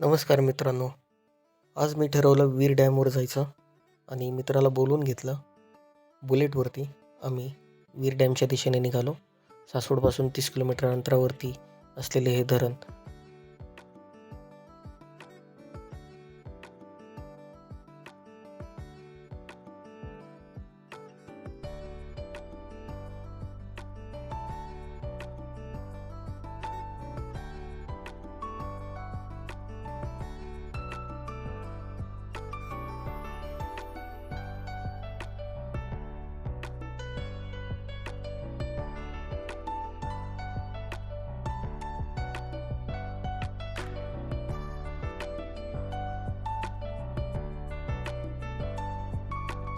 नमस्कार मित्रांनो. आज मी ठरवलं वीर डॅमवर जायचं आणि मित्राला बोलून घेतलं. बुलेटवरती आम्ही वीर डॅमच्या दिशेने निघालो. सासवडपासून तीस किलोमीटर अंतरावरती असलेले हे धरण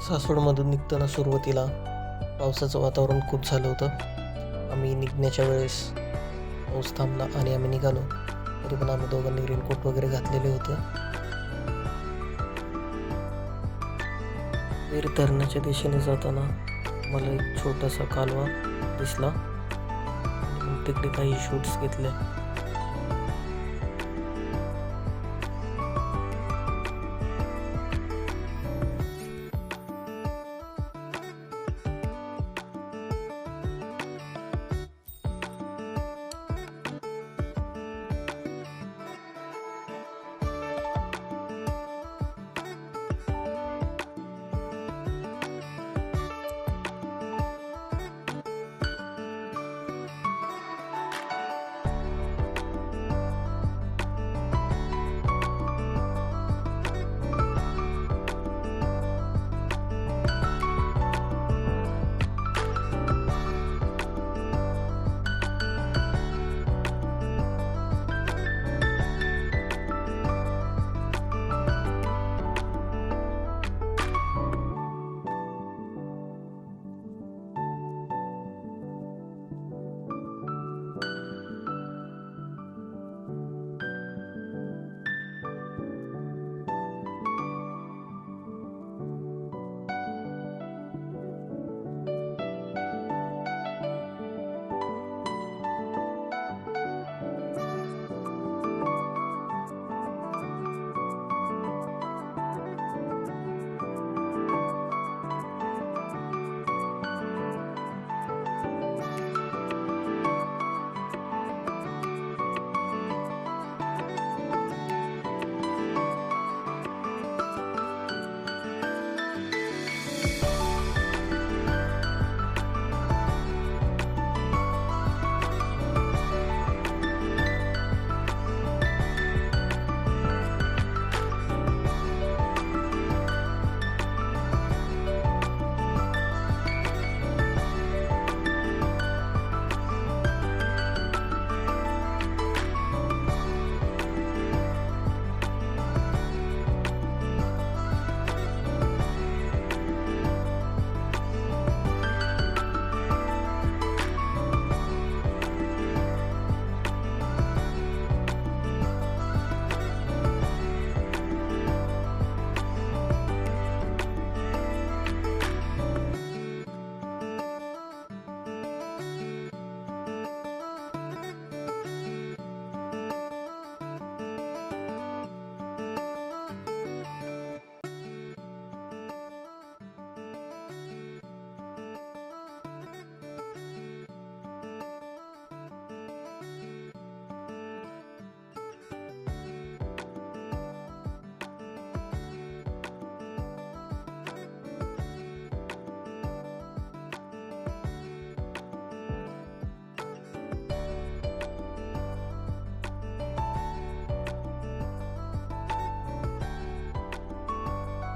सासवडमधून निघताना सुरुवातीला पावसाचं वातावरण खूप झालं होतं. आम्ही निघण्याच्या वेळेस पाऊस थांबला आणि आम्ही निघालो. तरी पण आम्ही दोघांनी रेनकोट वगैरे घातलेले होते. वीर धरणाच्या दिशेने जाताना मला एक छोटासा कालवा दिसला. तिकडे काही शूट्स घेतले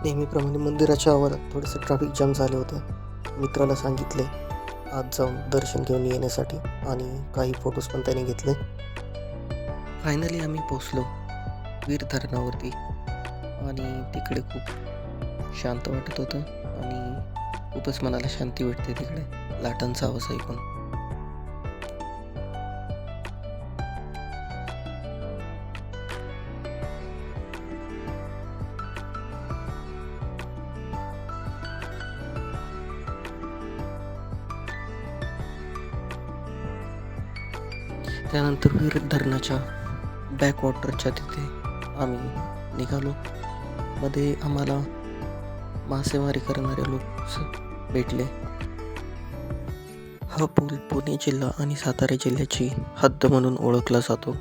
नेहमीप्रमाणे मंदिराच्या आवारात थोडंसं ट्रॅफिक जाम झालं होतं. मित्राला सांगितले आज जाऊन दर्शन घेऊन येण्यासाठी. आणि काही फोटोज पण त्याने घेतले. फायनली आम्ही पोचलो वीर धरणावरती. आणि तिकडे खूप शांत वाटत होतं आणि खूपच मनाला शांती भेटते तिकडे. लाटांचा आवाज ऐकून त्यानंतर विरत धरणाच्या बॅकवॉटरच्या तिथे आम्ही निघालो. मध्ये आम्हाला मासेमारी करणारे लोक भेटले. हा पूल पुणे जिल्हा आणि सातारा जिल्ह्याची हद्द म्हणून ओळखला जातो.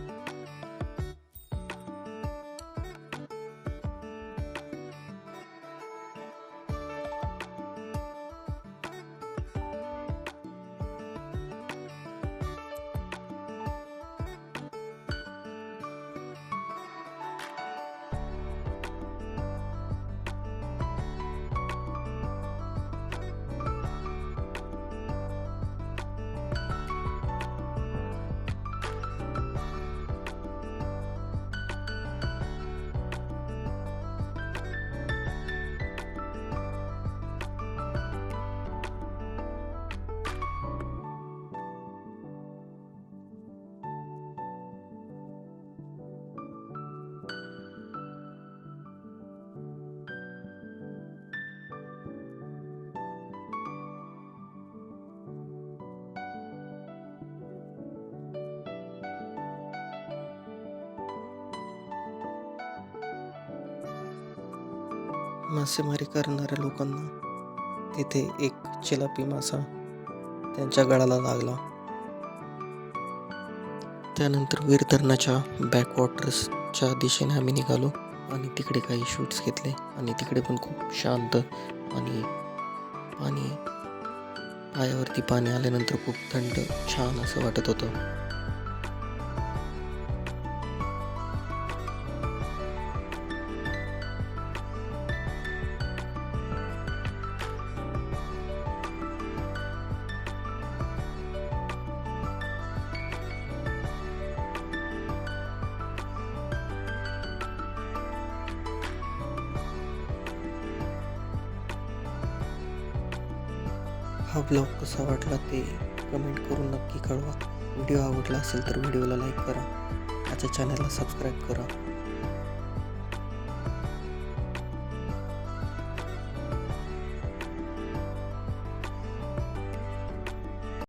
मासेमारी करणाऱ्या लोकांना तिथे एक चिलापी मासा त्यांच्या गळाला लागला. त्यानंतर वीर धरणाच्या बॅकवॉटर्सच्या दिशेने आम्ही निघालो आणि तिकडे काही शूट्स घेतले आणि तिकडे पण खूप शांत आणि पाणी पायावरती पाणी आल्यानंतर खूप थंड छान असं वाटत होतं. हा ब्लॉग कसा वाटला ते कमेंट करून नक्की कळवा. व्हिडिओ आवडला असेल तर व्हिडिओला लाईक करा. माझ्या चॅनलला सबस्क्राईब करा.